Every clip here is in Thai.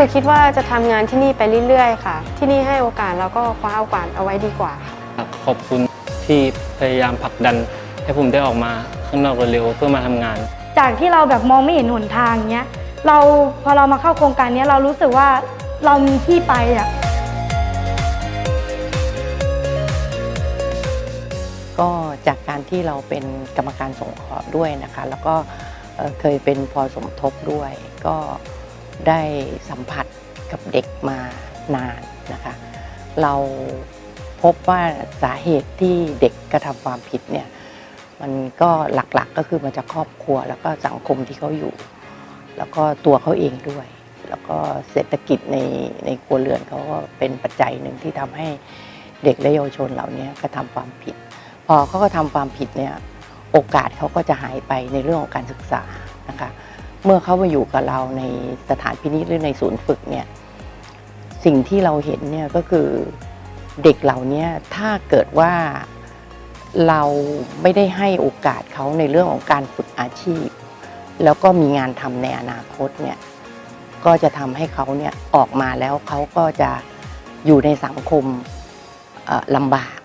คือคิดว่าจะทำงานที่นี่ไปเรื่อยๆ ค่ะ ที่นี่ให้โอกาสแล้วก็คว้าโอกาสเอาไว้ดีกว่าค่ะขอบคุณที่พยายามผลักดัน ให้ผมได้ออกมาข้างนอกเร็วๆเพื่อมาทำงาน จากที่เราแบบมองไม่เห็นหนทางเนี้ยเราพอเรามาเข้าโครงการเนี้ยเรารู้สึกว่าเรามีที่ไปอะก็จากการที่เราเป็นกรรมการสงเคราะห์ด้วยนะคะ แล้วก็เอ่อเคยเป็นพอสมทบด้วยก็ ได้สัมผัสกับเด็กมานานนะคะ เราพบว่าสาเหตุที่เด็กกระทำความผิดเนี่ยมันก็หลักๆก็คือมาจากครอบครัวแล้วก็สังคมที่เขาอยู่ แล้วก็ตัวเขาเองด้วย แล้วก็เศรษฐกิจในในครัวเรือนเขาก็เป็นปัจจัยหนึ่งที่ทำให้เด็กและเยาวชนเหล่านี้กระทำความผิด พอเขาก็ทำความผิดเนี่ยโอกาสเขาก็จะหายไปในเรื่องของการศึกษานะคะ เมื่อเขามาอยู่กับเราในสถานพินิจหรือในศูนย์ฝึกเนี่ยสิ่งที่เราเห็นเนี่ยก็คือเด็กเหล่านี้ถ้าเกิดว่าเราไม่ได้ให้โอกาสเขาในเรื่องของการฝึกอาชีพ แล้วก็มีงานทำในอนาคตเนี่ยก็จะทำให้เขาเนี่ยออกมาแล้วเขาก็จะอยู่ในสังคมลำบาก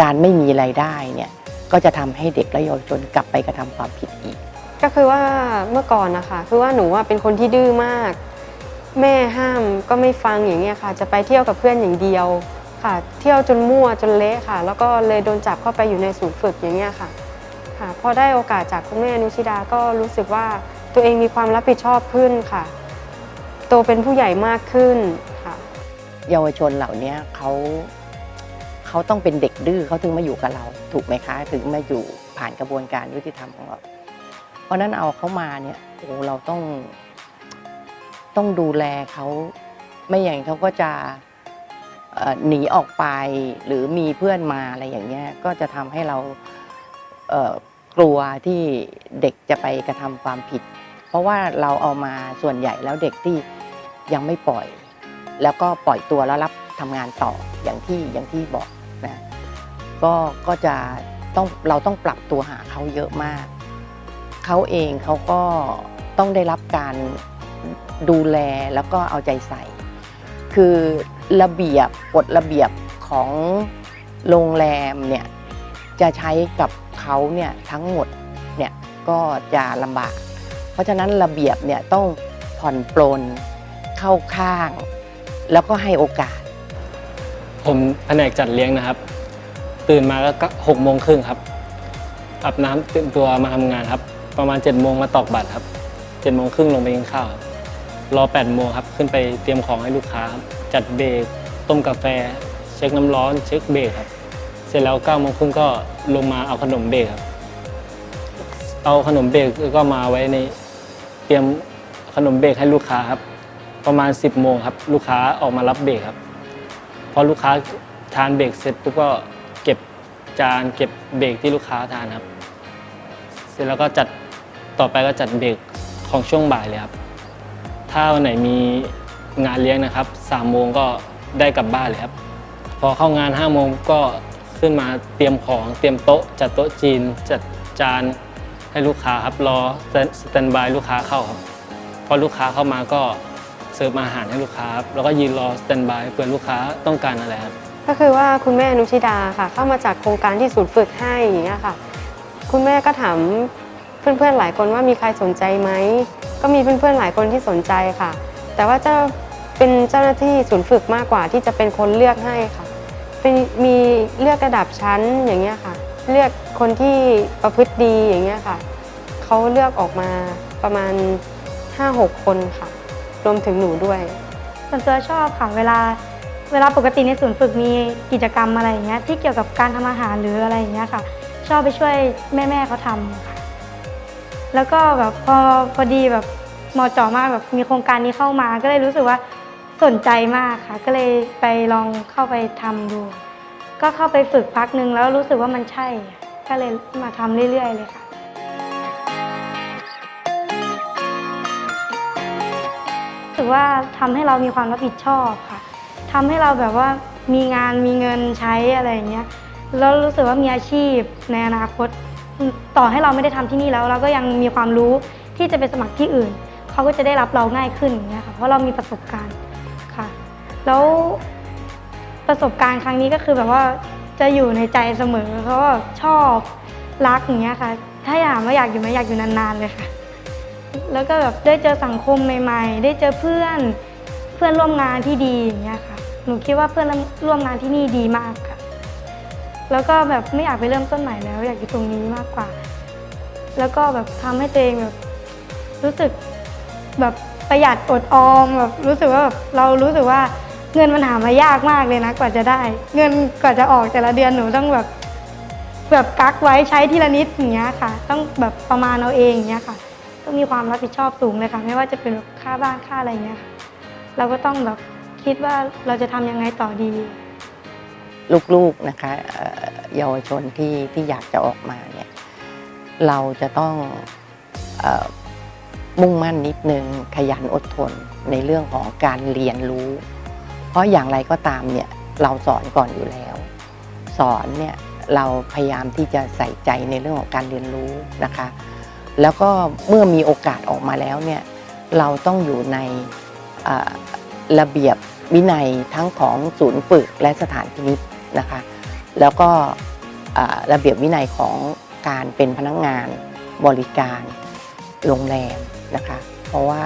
การไม่มีไรายได้เนี่ยก็จะทำให้เด็กและเยาวชนกลับไปกระทำความผิดอีก ก็คือว่าเมื่อก่อนนะคะคือว่าหนูว่าเป็นคนที่ดื้อมาก แม่ห้ามก็ไม่ฟังอย่างเงี้ยค่ะ จะไปเที่ยวกับเพื่อนอย่างเดียวค่ะ เที่ยวจนมั่วจนเละค่ะ แล้วก็เลยโดนจับเข้าไปอยู่ในศูนย์ฝึกอย่างเงี้ยค่ะค่ะพอได้โอกาสจากคุณแม่อนุชิดาก็รู้สึกว่าตัวเองมีความรับผิดชอบขึ้นค่ะ โตเป็นผู้ใหญ่มากขึ้นค่ะ เยาวชนเหล่านี้เขาเขาต้องเป็นเด็กดื้อเขาถึงมาอยู่กับเรา ถูกไหมคะ ถึงมาอยู่ผ่านกระบวนการยุติธรรมของเรา เพราะนั้นเอาเขามาเนี่ยโอ้เราต้อง ต้องดูแลเขาไม่อย่างเขาก็จะหนีออกไปหรือมีเพื่อนมาอะไรอย่างเงี้ยก็จะทำให้เราเกลัวที่เด็กจะไปกระทำความผิด เพราะว่าเราเอามาส่วนใหญ่แล้วเด็กที่ยังไม่ปล่อย แล้วก็ปล่อยตัวแล้วรับทำงานต่ออย่างที่อย่างที่บอกนะก็ก็จะต้องเราต้องปรับตัวหาเขาเยอะมาก เขาเองเขาก็ต้องได้รับการดูแลแล้วก็เอาใจใส่ คือระเบียบกฎระเบียบของโรงแรมเนี่ยจะใช้กับเขาเนี่ยทั้งหมดเนี่ยก็จะลำบาก เพราะฉะนั้นระเบียบเนี่ยต้องผ่อนปลนเข้าข้าง แล้วก็ให้โอกาส ผมแผนกจัดเลี้ยงนะครับ ตื่นมาก็หกโมงครึ่งครับอาบน้ำเตรียมตัวมาทำงานครับ ประมาณ7จ็ดโมงมาตอกบัตรครับเจ็ดโมงครึ่งลงไปกินข้าวครับรอ8ปดโมงครับขึ้นไปเตรียมของให้ลูกค้าครับจัดเบรกต้มกาแฟ เช็คน้ำร้อนเช็คเบรกครับเสร็จแล้ว9ก้าโมงครึ่งก็ลงมาเอาขนมเบรกครับเอาขนมเบรกก็มาไว้ในเตรียมขนมเบรกให้ลูกค้าครับประมาณ 10บโมงครับลูกค้าออกมารับเบรกครับพอลูกค้าทานเบรกเสร็จปุ๊บก็เก็บจานเก็บเบรกที่ลูกค้าทานครับ เสร็จแล้วก็จัด ต่อไปก็จัดเบรกของช่วงบ่ายเลยครับ ถ้าวันไหนมีงานเลี้ยงนะครับสามโมงก็ได้กลับบ้านเลยครับ พอเข้างาน5้าโมงก็ขึ้นมาเตรียมของเตรียมโต๊ะ จัดโต๊ะจีน จัดจานให้ลูกค้าครับรอสแตนบายลูกค้าเข้าครับพอลูกค้าเข้ามาก็เสิร์ฟอาหารให้ลูกค้าครับแล้วก็ยืนรอสแตนบายเผื่อลูกค้าต้องการอะไรครับก็คือว่าคุณแม่อนุชิดาค่ะ เข้ามาจากโครงการที่ศูนย์ฝึกให้อย่างเงี้ยค่ะ คุณแม่ก็ถาม เพื่อนๆหลายคนว่ามีใครสนใจไหมก็มีเพื่อนๆหลายคนที่สนใจค่ะ แต่ว่าเจ้าเป็นเจ้าหน้าที่ศูนย์ฝึกมากกว่าที่จะเป็นคนเลือกให้ค่ะเป็นมีเลือกระดับชั้นอย่างเงี้ยค่ะ เลือกคนที่ประพฤติดีอย่างเงี้ยค่ะเขาเลือกออกมาประมาณ 5-6 คนค่ะ รวมถึงหนูด้วย ส่วนตัวชอบค่ะเวลาเวลาปกติในศูนย์ฝึกมีกิจกรรมอะไรอย่างเงี้ยที่เกี่ยวกับการทำอาหารหรืออะไรอย่างเงี้ยค่ะ ชอบไปช่วยแม่ๆเขาทำค่ะ แล้วก็แบบพอพอดีแบบมาะเจาะมากแบบมีโครงการนี้เข้ามา ก็เลยรู้สึกว่าสนใจมากค่ะ ก็เลยไปลองเข้าไปทำดู ก็เข้าไปฝึกพักหนึ่งแล้วรู้สึกว่ามันใช่ ก็เลยมาทำเรื่อย ๆ เลยค่ะรู้สึกว่าทำให้เรามีความรับผิดชอบค่ะทำให้เราแบบว่ามีงานมีเงินใช้อะไรอย่างเงี้ยแล้วรู้สึกว่ามีอาชีพในอนาคต ต่อให้เราไม่ได้ทำที่นี่แล้ว เราก็ยังมีความรู้ที่จะไปสมัครที่อื่น เขาก็จะได้รับเราง่ายขึ้นอย่างเงี้ยค่ะเพราะเรามีประสบการณ์ค่ะ แล้วประสบการณ์ครั้งนี้ก็คือแบบว่าจะอยู่ในใจเสมอเพราะว่าชอบรักอย่างเงี้ยค่ะ ถ้าอยากว่าอยากอยู่ไหมอยากอยู่นานๆเลยค่ะ แล้วก็แบบได้เจอสังคมใหม่ ๆ ได้เจอเพื่อนเพื่อนร่วมงานที่ดีอย่างเงี้ยค่ะ หนูคิดว่าเพื่อนร่วมงานที่นี่ดีมาก แล้วก็แบบไม่อยากไปเริ่มต้นใหม่แล้ว อยากอยู่ตรงนี้มากกว่า แล้วก็แบบทำให้ตัวเองแบบรู้สึกแบบประหยัดอดออมแบบรู้สึกว่าแบบเรารู้สึกว่าเงินมันหามายากมากเลยนะกว่าจะได้ เงินกว่าจะออกแต่ละเดือนหนูต้องแบบแบบกักไว้ใช้ทีละนิดอย่างเงี้ยค่ะ ต้องแบบประมาณเอาเองอย่างเงี้ยค่ะต้องมีความรับผิดชอบสูงเลยค่ะ ไม่ว่าจะเป็นแบบค่าบ้านค่าอะไรอย่างเงี้ยค่ะ เราก็ต้องแบบคิดว่าเราจะทำยังไงต่อดี ลูกๆนะคะเยาวชนที่ที่อยากจะออกมาเนี่ยเราจะต้องอมุ่งมั่นนิดนึงขยันอดทนในเรื่องของการเรียนรู้ เพราะอย่างไรก็ตามเนี่ยเราสอนก่อนอยู่แล้ว สอนเนี่ยเราพยายามที่จะใส่ใจในเรื่องของการเรียนรู้นะคะ แล้วก็เมื่อมีโอกาสออกมาแล้วเนี่ยเราต้องอยู่ในระเบียบวินัยทั้งของศูนย์ฝึกและสถานพินิษ นะคะ แล้วก็ระเบียบวินัยของการเป็นพนักงานบริการโรงแรมนะคะ เพราะว่า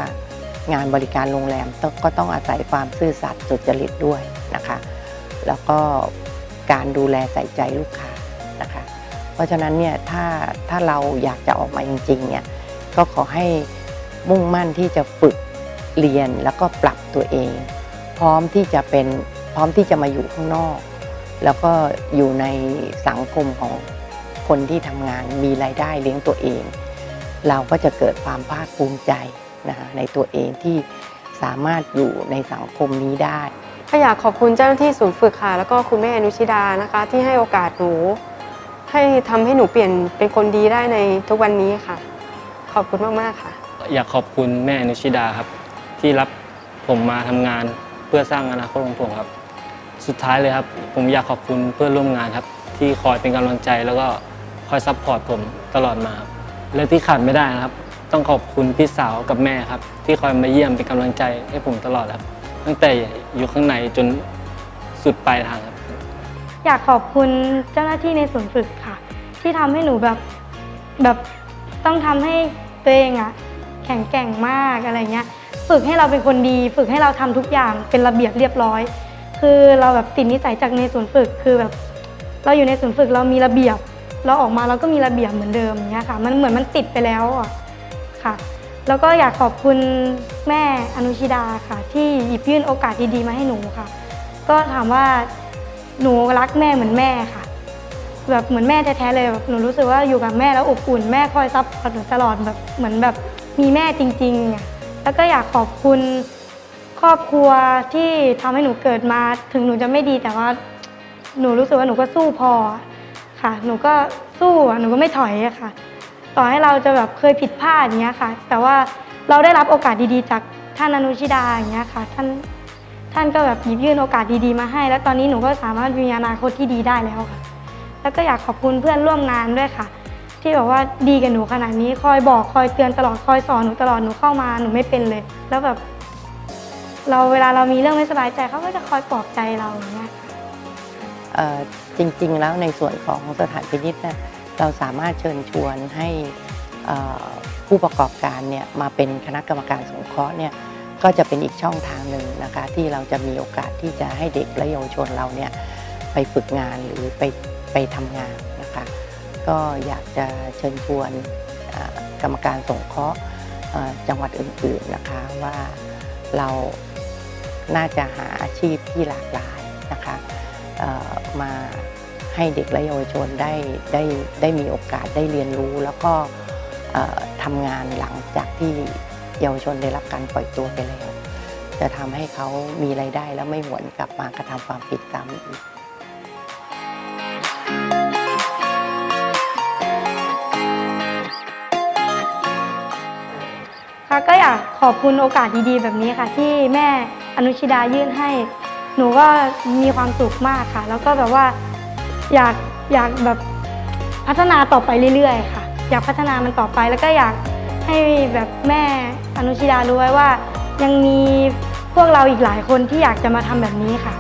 งานบริการโรงแรมก็ต้องอาศัยความซื่อสัตย์สุจริตด้วยนะคะ แล้วก็การดูแลใส่ใจลูกค้านะคะ เพราะฉะนั้นเนี่ยถ้าถ้าเราอยากจะออกมาจริงๆเนี่ยก็ขอให้มุ่งมั่นที่จะฝึกเรียนแล้วก็ปรับตัวเอง พร้อมที่จะเป็นพร้อมที่จะมาอยู่ข้างนอก แล้วก็อยู่ในสังคมของคนที่ทำงานมีรายได้เลี้ยงตัวเอง เราก็จะเกิดความภาคภูมิใจนะคะในตัวเองที่สามารถอยู่ในสังคมนี้ได้ก็อยากขอบคุณเจ้าหน้าที่ศูนย์ฝึกค่ะ แล้วก็คุณแม่อนุชิดานะคะ ที่ให้โอกาสหนู ให้ทำให้หนูเปลี่ยนเป็นคนดีได้ในทุกวันนี้ค่ะ ขอบคุณมากๆค่ะ อยากขอบคุณแม่อนุชิดาครับ ที่รับผมมาทำงานเพื่อสร้างอนาคตของผมครับ สุดท้ายเลยครับ ผมอยากขอบคุณเพื่อนร่วมงานครับ ที่คอยเป็นกำลังใจแล้วก็คอยซัพพอร์ตผมตลอดมาครับและที่ขาดไม่ได้นะครับ ต้องขอบคุณพี่สาวกับแม่ครับ ที่คอยมาเยี่ยมเป็นกำลังใจให้ผมตลอดครับตั้งแต่อยู่ข้างในจนสุดปลายทางครับ อยากขอบคุณเจ้าหน้าที่ในศูนย์ฝึกค่ะ ที่ทำให้หนูแบบแบบต้องทำให้ตัวเองอะแข็งแกร่งมากอะไรเงี้ย ฝึกให้เราเป็นคนดี ฝึกให้เราทำทุกอย่างเป็นระเบียบเรียบร้อย คือเราแบบติดนิสัยจากในศูนย์ฝึกคือแบบ เราอยู่ในศูนย์ฝึกเรามีระเบียบ เราออกมาเราก็มีระเบียบเหมือนเดิมเงี้ยค่ะ มันเหมือนมันติดไปแล้วอะค่ะ แล้วก็อยากขอบคุณแม่อนุชิดาค่ะ ที่หยิบยื่นโอกาสดีๆมาให้หนูค่ะ ก็ถามว่าหนูรักแม่เหมือนแม่ค่ะ แบบเหมือนแม่แท้ๆเลยแบบหนูรู้สึกว่าอยู่กับแม่แล้วอบอุ่นแม่คอยซัพพอร์ตหนูตลอดแบบเหมือนแบบมีแม่จริงๆอะแล้วก็อยากขอบคุณ ครอบครัวที่ทำให้หนูเกิดมาถึงหนูจะไม่ดีแต่ว่า หนูรู้สึกว่าหนูก็สู้พอค่ะ หนูก็สู้หนูก็ไม่ถอยค่ะ ต่อให้เราจะแบบเคยผิดพลาดอย่างเงี้ยค่ะ แต่ว่าเราได้รับโอกาสดีๆ จากท่านอนุชิดาอย่างเงี้ยค่ะท่านท่านก็แบบหยิบยื่นโอกาสดีๆมาให้ แล้วตอนนี้หนูก็สามารถมีอนาคตที่ดีได้แล้วค่ะ แล้วก็อยากขอบคุณเพื่อนร่วมงานด้วยค่ะ ที่แบบว่าดีกับหนูขนาดนี้คอยบอกคอยเตือนตลอดคอยสอนหนูตลอดหนูเข้ามาหนูไม่เป็นเลย แล้วแบบ เราเวลาเรามีเรื่องไม่สบายใจเขาก็จะคอยปลอบใจเราอย่างเงี้ยเอ่อจริง ๆ แล้วในส่วนของสถานพินิษเนี่ยเราสามารถเชิญชวนให้เอ่อผู้ประกอบการเนี่ยมาเป็นคณะกรรมการสงเคราะห์เนี่ยก็จะเป็นอีกช่องทางหนึ่งนะคะที่เราจะมีโอกาสที่จะให้เด็กและเยาวชนเราเนี่ยไปฝึกงานหรือไปไปทำงานนะคะก็อยากจะเชิญชวนเอ่อกรรมการสงเคราะห์เอ่อจังหวัดอื่นๆนะคะว่าเรา น่าจะหาอาชีพที่หลากหลายนะคะมาให้เด็กและเยาวชนได้ได้ได้มีโอกาสได้เรียนรู้ แล้วก็ทำงานหลังจากที่เยาวชนได้รับการปล่อยตัวไปแล้ว จะทำให้เขามีไรายได้แล้วไม่หวนกลับมากระทำความผิดซ้ำอีกค่ะก็อยากขอบคุณโอกาสดีๆแบบนี้ค่ะ ที่แม่ อนุชิดายื่นให้ หนูก็มีความสุขมากค่ะ แล้วก็แบบว่าอยากอยากแบบพัฒนาต่อไปเรื่อยๆ ค่ะ อยากพัฒนามันต่อไปแล้วก็อยากให้แบบแม่อนุชิดารู้ไว้ว่า ยังมีพวกเราอีกหลายคนที่อยากจะมาทำแบบนี้ค่ะ